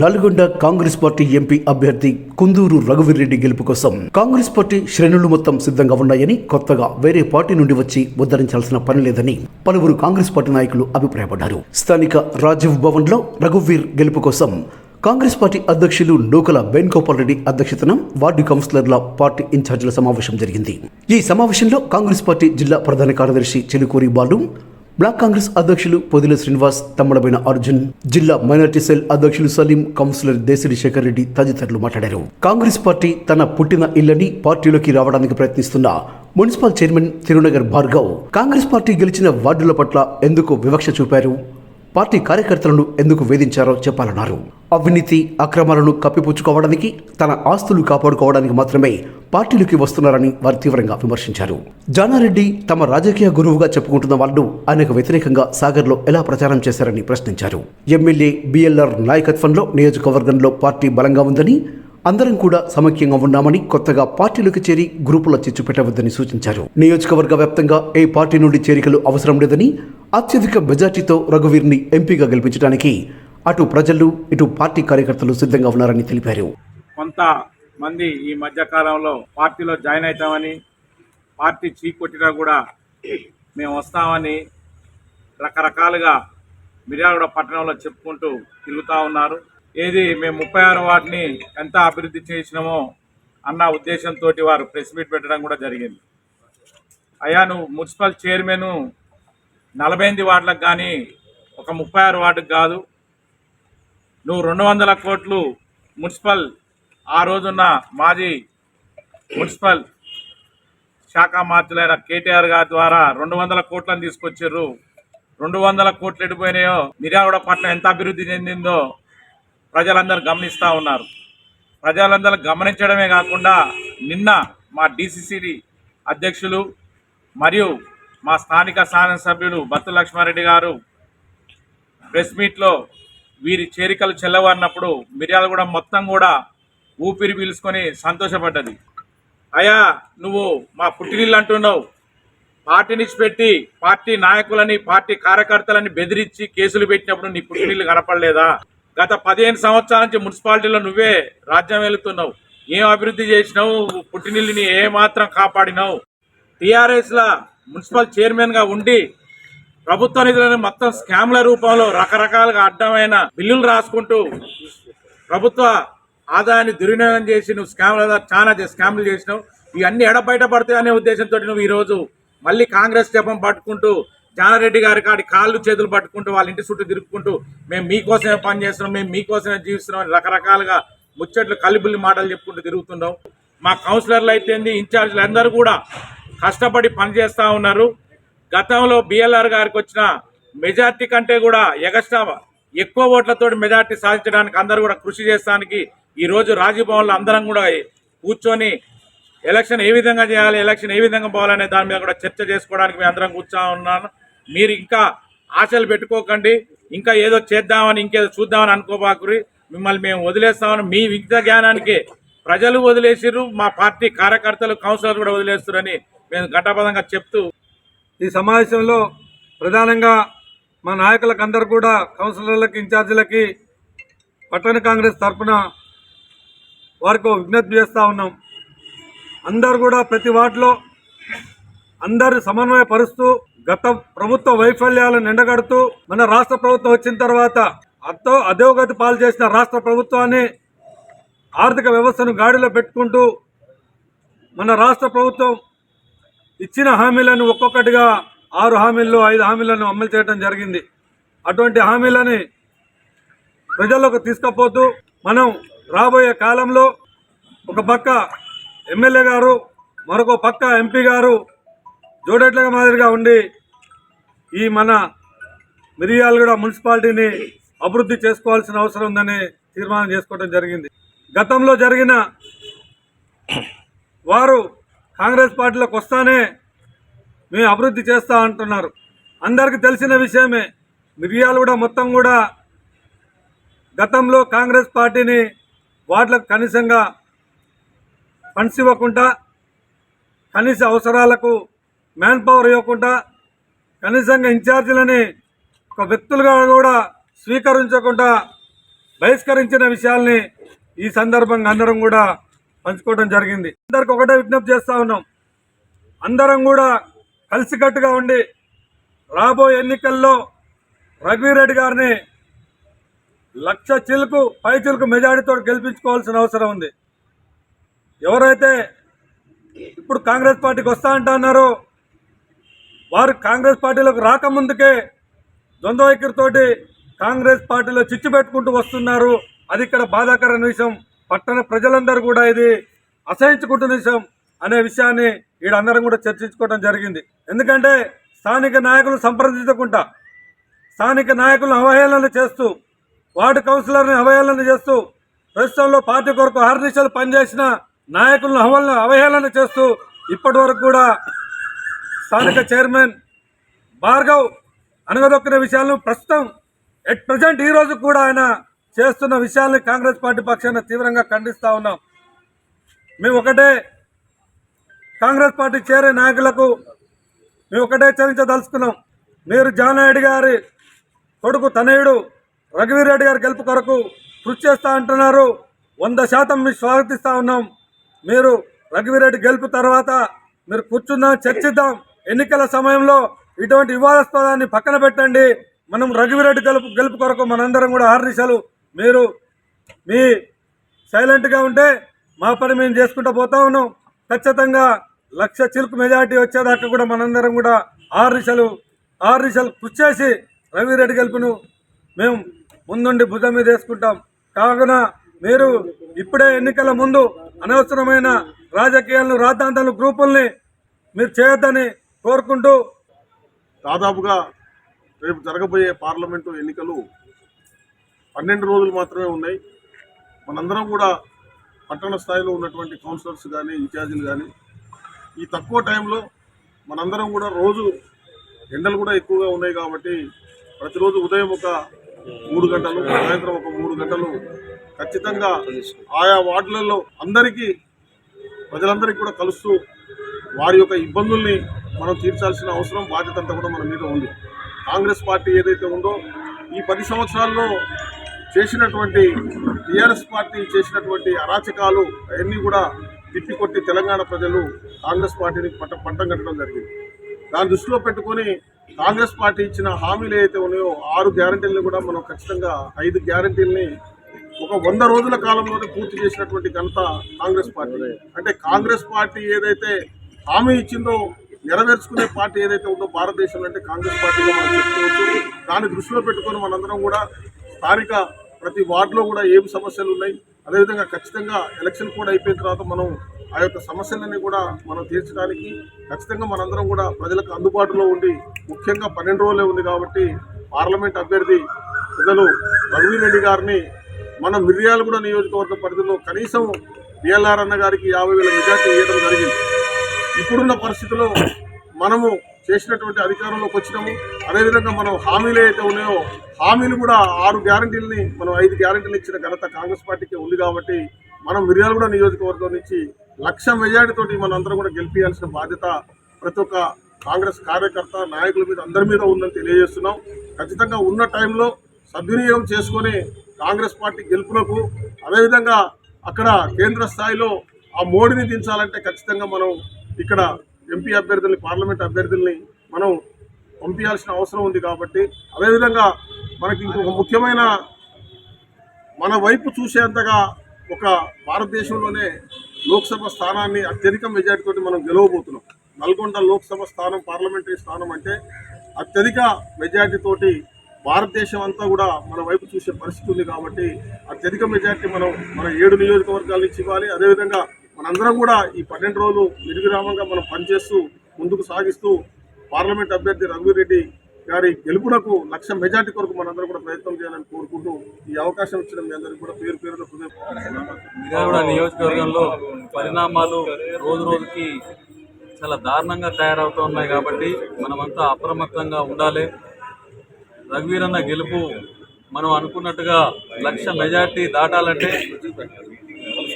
Nalgonda Congress party MP అభ్యర్థి కుందూరు రఘువీర్రెడ్డి గెలుపు కోసం కాంగ్రెస్ పార్టీ శ్రేణులు మొత్తం సిద్ధంగా ఉన్నాయని కొత్తగా వేరే పార్టీ నుండి వచ్చి ఉద్ధరించాల్సిన పని లేదని పలువురు కాంగ్రెస్ పార్టీ నాయకులు అభిప్రాయపడ్డారు. స్థానిక రాజీవ్ భవన్లో రఘువీర్ గెలుపు కోసం కాంగ్రెస్ పార్టీ అధ్యక్షులు నూకల వేణుగోపాల్ రెడ్డి అధ్యక్షతన వార్డు కౌన్సిలర్ల పార్టీ ఇన్ఛార్జీల సమావేశం జరిగింది. ఈ సమావేశంలో కాంగ్రెస్ పార్టీ జిల్లా ప్రధాన కార్యదర్శి చెలుకూరి బాలు బ్లాక్ కాంగ్రెస్ అధ్యక్షులు పొదిల శ్రీనివాస్ తమ్ముడమైన అర్జున్ జిల్లా మైనార్టీ సెల్ అధ్యక్షులు సలీం కౌన్సిలర్ దేశిరి శేఖర్ రెడ్డి తదితరులు మాట్లాడారు. కాంగ్రెస్ పార్టీ తన పుట్టిన ఇళ్ళని పార్టీలోకి రావడానికి ప్రయత్నిస్తున్న municipal chairman Tirunagar Bhargav Congress party గెలిచిన వార్డుల పట్ల ఎందుకు వివక్ష చూపారు? పార్టీ కార్యకర్తలను ఎందుకు వేధించారో చెప్పాలన్నారు. అవినీతి అక్రమాలను కప్పిపుచ్చుకోవడానికి తన ఆస్తులు కాపాడుకోవడానికి మాత్రమే పార్టీలోకి వస్తున్నారని వారు తీవ్రంగా విమర్శించారు. జానారెడ్డి తమ రాజకీయ గురువుగా చెప్పుకుంటున్న వాళ్ళు ఆయనకు వ్యతిరేకంగా సాగర్లో ఎలా ప్రచారం చేశారని ప్రశ్నించారు. ఎమ్మెల్యే బిఎల్ఆర్ నాయకత్వంలో నియోజకవర్గంలో పార్టీ బలంగా ఉందని అందరం కూడా సమైక్యంగా ఉన్నామని కొత్తగా పార్టీలోకి చేరి గ్రూపుల చిచ్చు పెట్టవద్దని సూచించారు. నియోజకవర్గ వ్యాప్తంగా ఏ పార్టీ నుండి చేరికలు అవసరం లేదని అత్యధిక మెజార్టీతో రఘువీర్ని ఎంపీగా గెలిపించడానికి అటు ప్రజలు ఇటు పార్టీ కార్యకర్తలు సిద్ధంగా ఉన్నారని తెలిపారు. కొంత మంది ఈ మధ్యకాలంలో పార్టీలో జాయిన్ అవుతామని పార్టీ చీకొట్టినా కూడా మేము వస్తామని రకరకాలుగా మిర్యాలగూడ పట్టణంలో చెప్పుకుంటూ తిరుగుతూ ఉన్నారు. ఏది మేము ముప్పై ఆరు వాటిని ఎంత అభివృద్ధి చేసినామో అన్న ఉద్దేశంతో వారు ప్రెస్ మీట్ పెట్టడం కూడా జరిగింది. అయ్యా నువ్వు మున్సిపల్ చైర్మన్ నలభై ఎనిమిది వార్డులకు కానీ ఒక ముప్పై ఆరు వార్డుకు కాదు నువ్వు రెండు వందల కోట్లు మున్సిపల్ ఆ రోజున్న మాజీ మున్సిపల్ శాఖ మార్చులైన కేటీఆర్ గారి ద్వారా రెండు వందల కోట్లను తీసుకొచ్చారు రెండు వందల కోట్లు ఎడిపోయినాయో మిర్యాలగూడ పట్ల ఎంత అభివృద్ధి చెందిందో ప్రజలందరూ గమనిస్తూ ఉన్నారు. ప్రజలందరూ గమనించడమే కాకుండా నిన్న మా డిసిసిడి అధ్యక్షులు మరియు మా స్థానిక శాసనసభ్యులు బత్తు లక్ష్మారెడ్డి గారు ప్రెస్ మీట్లో వీరి చేరికలు చెల్లవన్నప్పుడు మిర్యాలగూడ మొత్తం కూడా ఊపిరి పీల్చుకొని సంతోషపడ్డది. అయా నువ్వు మా పుట్టినీళ్ళు అంటున్నావు. పార్టీని పెట్టి పార్టీ నాయకులని పార్టీ కార్యకర్తలని బెదిరించి కేసులు పెట్టినప్పుడు నీ పుట్టినిల్లు కనపడలేదా? గత పదిహేను సంవత్సరాల నుంచి మున్సిపాలిటీలో నువ్వే రాజ్యం వెళుతున్నావు. ఏం అభివృద్ధి చేసినావు? పుట్టినిల్లుని ఏ మాత్రం కాపాడినావు? టీఆర్ఎస్లో మున్సిపల్ చైర్మన్గా ఉండి ప్రభుత్వ నిధులను మొత్తం స్కామ్ల రూపంలో రకరకాలుగా అడ్డమైన బిల్లులు రాసుకుంటూ ప్రభుత్వ ఆదాయాన్ని దుర్వినియోగం చేసి నువ్వు స్కామ్ల చాలా స్కామ్లు చేసినావు. ఇవన్నీ ఎడబయట పడతాయి అనే ఉద్దేశంతో నువ్వు ఈరోజు మళ్ళీ కాంగ్రెస్ జపం పట్టుకుంటూ జానారెడ్డి గారి కాడి కాళ్ళు చేతులు పట్టుకుంటూ వాళ్ళ ఇంటి చుట్టూ తిరుపుకుంటూ మేము మీకోసమే పని చేస్తున్నాం మేము మీకోసమే జీవిస్తున్నాం అని రకరకాలుగా ముచ్చట్లు కలిబుల్లి మాటలు చెప్పుకుంటూ తిరుగుతున్నాం మా కౌన్సిలర్లు అయితే ఇన్ఛార్జీలు అందరూ కూడా కష్టపడి పనిచేస్తూ ఉన్నారు. గతంలో బిఎల్ఆర్ గారికి వచ్చిన మెజార్టీ కంటే కూడా ఎగస్ట్రా ఎక్కువ ఓట్లతో మెజార్టీ సాధించడానికి అందరూ కూడా కృషి చేస్తానికి ఈ రోజు రాజభవన్లో అందరం కూడా కూర్చొని ఎలక్షన్ ఏ విధంగా చేయాలి ఎలక్షన్ ఏ విధంగా పోవాలనే దాని మీద కూడా చర్చ చేసుకోవడానికి మేము అందరం కూర్చో ఉన్నాను మీరు ఇంకా ఆశలు పెట్టుకోకండి. ఇంకా ఏదో చేద్దామని ఇంకేదో చూద్దామని అనుకోబాకురి. మిమ్మల్ని మేము వదిలేస్తామని మీ విజ్ఞ జ్ఞానానికి ప్రజలు వదిలేసిర్రు. మా పార్టీ కార్యకర్తలు కౌన్సిలర్ కూడా వదిలేస్తారని మేము ఘటపదంగా చెప్తూ ఈ సమావేశంలో ప్రధానంగా మా నాయకులకు అందరు కూడా కౌన్సిలర్లకి ఇన్ఛార్జీలకి పట్టణ కాంగ్రెస్ తరఫున వారికి విజ్ఞప్తి చేస్తూ ఉన్నాం. అందరు కూడా ప్రతి వార్డులో అందరు సమన్వయపరుస్తూ గత ప్రభుత్వ వైఫల్యాలను నిండగడుతూ మన రాష్ట్ర ప్రభుత్వం వచ్చిన తర్వాత అతో అధోగతి పాలు చేసిన రాష్ట్ర ప్రభుత్వాన్ని ఆర్థిక వ్యవస్థను గాడిలో పెట్టుకుంటూ మన రాష్ట్ర ప్రభుత్వం ఇచ్చిన హామీలను ఒక్కొక్కటిగా ఆరు హామీల్లో ఐదు హామీలను అమలు చేయడం జరిగింది. అటువంటి హామీలని ప్రజల్లోకి తీసుకపోతూ మనం రాబోయే కాలంలో ఒక పక్క ఎమ్మెల్యే గారు మరొక పక్క ఎంపీ గారు జోడెట్ల మాదిరిగా ఉండి ఈ మన మిరియాలగూడ మున్సిపాలిటీని అభివృద్ధి చేసుకోవాల్సిన అవసరం ఉందని తీర్మానం చేసుకోవడం జరిగింది. గతంలో జరిగిన వారు కాంగ్రెస్ పార్టీలోకి వస్తానే మేము అభివృద్ధి చేస్తా అంటున్నారు. అందరికీ తెలిసిన విషయమే మిరియాలు కూడా మొత్తం కూడా గతంలో కాంగ్రెస్ పార్టీని వాటిలకు కనీసంగా ఫండ్స్ ఇవ్వకుండా కనీస అవసరాలకు మ్యాన్ పవర్ ఇవ్వకుండా కనీసంగా ఇన్ఛార్జీలని ఒక వ్యక్తులుగా కూడా స్వీకరించకుండా బహిష్కరించిన విషయాల్ని ఈ సందర్భంగా అందరం కూడా పంచుకోవడం జరిగింది. అందరికి ఒకటే విజ్ఞప్తి చేస్తా ఉన్నాం. అందరం కూడా కలిసికట్టుగా ఉండి రాబోయే ఎన్నికల్లో రఘువీరెడ్డి గారిని లక్ష చిలుకు పై చిలుకు మెజారిటీతో గెలిపించుకోవాల్సిన అవసరం ఉంది. ఎవరైతే ఇప్పుడు కాంగ్రెస్ పార్టీకి వస్తా అంటున్నారో వారు కాంగ్రెస్ పార్టీలోకి రాకముందుకే ద్వంద్వ వైఖరితోటి కాంగ్రెస్ పార్టీలో చిచ్చు పెట్టుకుంటూ వస్తున్నారు. అది ఇక్కడ బాధాకరమైన విషయం. పట్టణ ప్రజలందరూ కూడా ఇది అసహించుకుంటున్న విషయం అనే విషయాన్ని వీడందరం కూడా చర్చించుకోవడం జరిగింది. ఎందుకంటే స్థానిక నాయకులు సంప్రదించకుండా స్థానిక నాయకులను అవహేళన చేస్తూ వార్డు కౌన్సిలర్ని అవహేళన చేస్తూ ప్రస్తుతంలో పార్టీ కొరకు ఆర్నిషాలు పనిచేసిన నాయకులను అవహేళన అవహేళన చేస్తూ ఇప్పటి వరకు కూడా స్థానిక చైర్మన్ భార్గవ్ అనగదొక్కిన విషయాలను ప్రస్తుతం ఎట్ ప్రజెంట్ ఈ రోజు కూడా ఆయన చేస్తున్న విషయాల్ని కాంగ్రెస్ పార్టీ పక్షాన తీవ్రంగా ఖండిస్తా ఉన్నాం. మేము ఒకటే కాంగ్రెస్ పార్టీ చేరే నాయకులకు మేము ఒకటే చరించదలుచుకున్నాం మీరు జానాయుడు గారి కొడుకు తనయుడు రఘువీరెడ్డి గారి గెలుపు కొరకు కృషి చేస్తా అంటున్నారు. వంద శాతం మేము స్వాగతిస్తా ఉన్నాం. మీరు రఘువీరెడ్డి గెలుపు తర్వాత మీరు కూర్చుందాం చర్చిద్దాం. ఎన్నికల సమయంలో ఇటువంటి వివాదాస్పదాన్ని పక్కన పెట్టండి. మనం రఘువీరెడ్డి గెలుపు గెలుపు కొరకు మనందరం కూడా ఆర్నిశాలు మీరు మీ సైలెంట్గా ఉంటే మా పని మేము చేసుకుంటూ పోతా ఉన్నాం. ఖచ్చితంగా లక్ష చిలుకు మెజార్టీ వచ్చేదాకా కూడా మనందరం కూడా ఆరు ఆర్నిశాలు ఆరు కృషి చేసి రవిరెడ్డి గెలుపును మేము ముందుండి భుజం మీద వేసుకుంటాం. కావున మీరు ఇప్పుడే ఎన్నికల ముందు అనవసరమైన రాజకీయాలను రాద్ధాంతాలు గ్రూపుల్ని మీరు చేయొద్దని కోరుకుంటూ దాదాపుగా రేపు జరగబోయే పార్లమెంటు ఎన్నికలు పన్నెండు రోజులు మాత్రమే ఉన్నాయి. మనందరం కూడా పట్టణ స్థాయిలో ఉన్నటువంటి కౌన్సిలర్స్ కానీ ఇన్ఛార్జీలు కానీ ఈ తక్కువ టైంలో మనందరం కూడా రోజు ఎండలు కూడా ఎక్కువగా ఉన్నాయి కాబట్టి ప్రతిరోజు ఉదయం ఒక మూడు గంటలు సాయంత్రం ఒక మూడు గంటలు ఖచ్చితంగా ఆయా వార్డులలో అందరికీ ప్రజలందరికీ కూడా కలుస్తూ వారి యొక్క ఇబ్బందుల్ని మనం తీర్చాల్సిన అవసరం బాధ్యత అంతా కూడా మన మీద ఉంది. కాంగ్రెస్ పార్టీ ఏదైతే ఉందో ఈ పది సంవత్సరాల్లో చేసినటువంటి టీఆర్ఎస్ పార్టీ చేసినటువంటి అరాచకాలు అవన్నీ కూడా తిప్పికొట్టి తెలంగాణ ప్రజలు కాంగ్రెస్ పార్టీని పట్ట పట్టం కట్టడం జరిగింది. దాని దృష్టిలో పెట్టుకొని కాంగ్రెస్ పార్టీ ఇచ్చిన హామీలు ఏవైతే ఉన్నాయో ఆరు గ్యారంటీలను కూడా మనం ఖచ్చితంగా ఐదు గ్యారంటీలని ఒక వంద రోజుల కాలంలోనే పూర్తి చేసినటువంటి ఘనత కాంగ్రెస్ పార్టీ. అంటే కాంగ్రెస్ పార్టీ ఏదైతే హామీ ఇచ్చిందో నెరవేర్చుకునే పార్టీ ఏదైతే ఉందో భారతదేశంలో అంటే కాంగ్రెస్ పార్టీగా మనం చెప్పుకోవచ్చు. దాన్ని దృష్టిలో పెట్టుకొని మనందరం కూడా స్థానిక ప్రతి వార్డులో కూడా ఏం సమస్యలు ఉన్నాయి అదేవిధంగా ఖచ్చితంగా ఎలక్షన్ కూడా అయిపోయిన తర్వాత మనం ఆ యొక్క సమస్యలన్నీ కూడా మనం తీర్చడానికి ఖచ్చితంగా మనందరం కూడా ప్రజలకు అందుబాటులో ఉండి ముఖ్యంగా పన్నెండు రోజులే ఉంది కాబట్టి పార్లమెంట్ అభ్యర్థి ప్రజలు రఘువీర్ రెడ్డి గారిని మన మిర్యాలగూడ నియోజకవర్గ పరిధిలో కనీసం బిఎల్ఆర్ అన్న గారికి యాభై వేల మెజార్టీ ఇవ్వడం జరిగింది. ఇప్పుడున్న పరిస్థితిలో మనము చేసినటువంటి అధికారంలోకి వచ్చినాము. అదేవిధంగా మనం హామీలు ఏవైతే ఉన్నాయో హామీలు కూడా ఆరు గ్యారంటీలని మనం ఐదు గ్యారంటీలు ఇచ్చిన ఘనత కాంగ్రెస్ పార్టీకి ఉంది కాబట్టి మనం మిర్యాలగూడ నియోజకవర్గం నుంచి లక్ష మెజార్టీతోటి మనం అందరం కూడా గెలిపించాల్సిన బాధ్యత ప్రతి ఒక్క కాంగ్రెస్ కార్యకర్త నాయకుల మీద అందరి మీద ఉందని తెలియజేస్తున్నాం. ఖచ్చితంగా ఉన్న టైంలో సద్వినియోగం చేసుకొని కాంగ్రెస్ పార్టీ గెలుపునకు అదేవిధంగా అక్కడ కేంద్ర స్థాయిలో ఆ మోడీని దించాలంటే ఖచ్చితంగా మనం ఇక్కడ ఎంపీ అభ్యర్థుల్ని పార్లమెంట్ అభ్యర్థుల్ని మనం పంపించాల్సిన అవసరం ఉంది కాబట్టి అదేవిధంగా మనకి ఇంకొక ముఖ్యమైన మన వైపు చూసేంతగా ఒక భారతదేశంలోనే లోక్సభ స్థానాన్ని అత్యధిక మెజార్టీతో మనం గెలవబోతున్నాం. నల్గొండ లోక్సభ స్థానం పార్లమెంటరీ స్థానం అంటే అత్యధిక మెజార్టీతోటి భారతదేశం అంతా కూడా మన వైపు చూసే పరిస్థితి ఉంది కాబట్టి అత్యధిక మెజార్టీ మనం మన ఏడు నియోజకవర్గాల నుంచి ఇవ్వాలి. అదేవిధంగా మనందరం కూడా ఈ పన్నెండు రోజులు నిర్విరామంగా మనం పనిచేస్తూ ముందుకు సాగిస్తూ పార్లమెంట్ అభ్యర్థి రఘువీరెడ్డి గారి గెలుపునకు లక్ష మెజార్టీ కొరకు మనందరం కూడా ప్రయత్నం చేయాలని కోరుకుంటూ ఈ అవకాశం ఇచ్చిన మీ అందరికీ కూడా పేరు పేరున హృదయ నియోజకవర్గంలో పరిణామాలు రోజు రోజుకి చాలా దారుణంగా తయారవుతూ ఉన్నాయి కాబట్టి మనమంతా అప్రమత్తంగా ఉండాలి. రఘువీరన్న గెలుపు మనం అనుకున్నట్టుగా లక్ష మెజార్టీ దాటాలంటే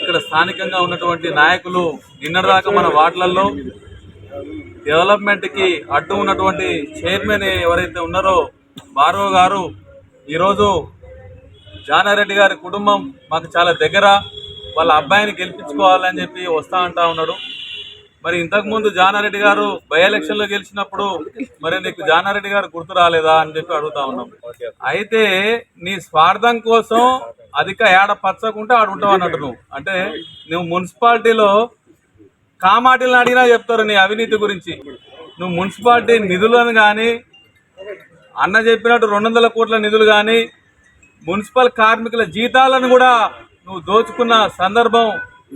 ఇక్కడ స్థానికంగా ఉన్నటువంటి నాయకులు నిన్నటిదాకా మన వార్డులలో డెవలప్మెంట్కి అడ్డు ఉన్నటువంటి చైర్మన్ ఎవరైతే ఉన్నారో భార్గవ్ గారు ఈరోజు జానారెడ్డి గారి కుటుంబం మాకు చాలా దగ్గర వాళ్ళ అబ్బాయిని గెలిపించుకోవాలని చెప్పి వస్తా అంటా ఉన్నాడు. మరి ఇంతకుముందు జానారెడ్డి గారు బై ఎలక్షన్లో గెలిచినప్పుడు మరి నీకు జానారెడ్డి గారు గుర్తు రాలేదా అని చెప్పి అడుగుతా ఉన్నాం. అయితే నీ స్వార్థం కోసం అధిక ఏడ పచ్చకుంటే ఆడు ఉంటావు అన్నట్టు నువ్వు. అంటే నువ్వు మున్సిపాలిటీలో కామాటిలను అడిగినా చెప్తారు నీ అవినీతి గురించి. నువ్వు మున్సిపాలిటీ నిధులను కానీ అన్న చెప్పినట్టు రెండు వందల కోట్ల నిధులు కానీ మున్సిపల్ కార్మికుల జీతాలను కూడా నువ్వు దోచుకున్న సందర్భం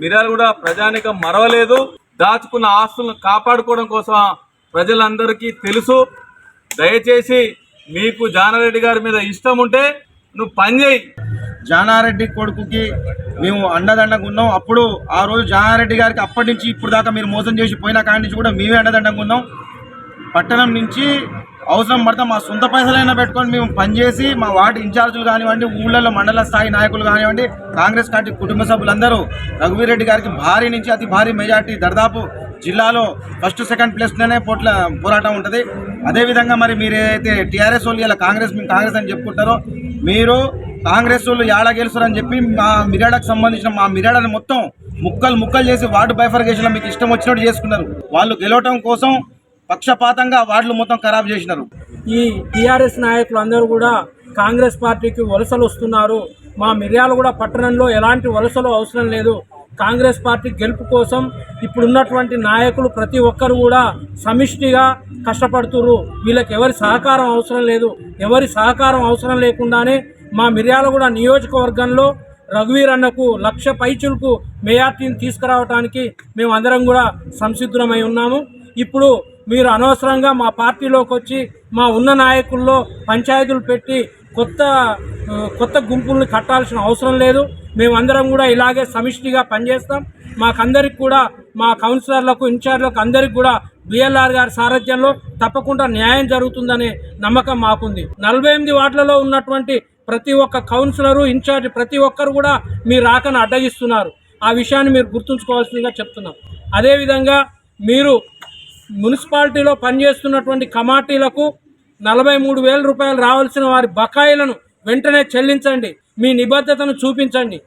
మీరాలు కూడా ప్రజానికం మరవలేదు. దాచుకున్న ఆస్తులను కాపాడుకోవడం కోసం ప్రజలందరికీ తెలుసు. దయచేసి మీకు జానారెడ్డి గారి మీద ఇష్టం ఉంటే నువ్వు పనిచేయి జానారెడ్డి కొడుకుకి మేము అండదండగా ఉన్నాం. అప్పుడు ఆ రోజు జానారెడ్డి గారికి అప్పటి నుంచి ఇప్పుడు దాకా మీరు మోసం చేసి పోయిన కాడి నుంచి కూడా మేమే అండదండగా ఉన్నాం. పట్టణం నుంచి అవసరం పడితే మా సొంత పైసలైనా పెట్టుకొని మేము పనిచేసి మా వార్డు ఇన్ఛార్జీలు కానివ్వండి ఊళ్ళల్లో మండల స్థాయి నాయకులు కానివ్వండి కాంగ్రెస్ పార్టీ కుటుంబ సభ్యులందరూ రఘువీరెడ్డి గారికి భారీ నుంచి అతి భారీ మెజార్టీ దర్దాపు జిల్లాలో ఫస్ట్ సెకండ్ ప్లేస్లోనే పోట్ల పోరాటం ఉంటుంది. అదేవిధంగా మరి మీరు ఏదైతే టీఆర్ఎస్ వాళ్ళు ఇలా కాంగ్రెస్ మేము కాంగ్రెస్ అని చెప్పుకుంటారో మీరు కాంగ్రెస్ వాళ్ళు ఏడ గెలుస్తారని చెప్పి మా మిర్యాడకు సంబంధించిన మా మిర్యాడని మొత్తం ముక్కలు ముక్కలు చేసి వార్డు బైఫర్గేషన్లో మీకు ఇష్టం వచ్చినట్టు చేసుకున్నారు. వాళ్ళు గెలవటం కోసం పక్షపాతంగా వార్డులు మొత్తం ఖరాబ్ చేసినారు. ఈ టీఆర్ఎస్ నాయకులు అందరూ కూడా కాంగ్రెస్ పార్టీకి వలసలు వస్తున్నారు. మా మిర్యాలగూడ పట్టణంలో ఎలాంటి వలసలు అవసరం లేదు. కాంగ్రెస్ పార్టీ గెలుపు కోసం ఇప్పుడున్నటువంటి నాయకులు ప్రతి ఒక్కరు కూడా సమిష్టిగా కష్టపడుతున్నారు వీళ్ళకి ఎవరి సహకారం అవసరం లేదు. ఎవరి సహకారం అవసరం లేకుండానే మా మిర్యాలగూడ నియోజకవర్గంలో రఘువీర్ అన్నకు లక్ష పైచులకు మేయార్టీని తీసుకురావడానికి మేము అందరం కూడా సంసిద్ధమై ఉన్నాము. ఇప్పుడు మీరు అనవసరంగా మా పార్టీలోకి వచ్చి మా ఉన్న నాయకుల్లో పంచాయతీలు పెట్టి కొత్త కొత్త గుంపుల్ని కట్టాల్సిన అవసరం లేదు. మేమందరం కూడా ఇలాగే సమిష్టిగా పనిచేస్తాం. మాకందరికి కూడా మా కౌన్సిలర్లకు ఇన్ఛార్జ్లకు అందరికి కూడా బిఎల్ఆర్ గారి సారథ్యంలో తప్పకుండా న్యాయం జరుగుతుందనే నమ్మకం మాకుంది. నలభై ఎనిమిది వార్డులలో ఉన్నటువంటి ప్రతి ఒక్క కౌన్సిలరు ఇన్ఛార్జ్ ప్రతి ఒక్కరు కూడా మీ రాకను అడ్డగిస్తున్నారు. ఆ విషయాన్ని మీరు గుర్తుంచుకోవాల్సిందిగా చెప్తున్నాం. అదేవిధంగా మీరు మున్సిపాలిటీలో పనిచేస్తున్నటువంటి కమాటీలకు నలభై మూడు వేల రూపాయలు రావాల్సిన వారి బకాయిలను వెంటనే చెల్లించండి. మీ నిబద్ధతను చూపించండి.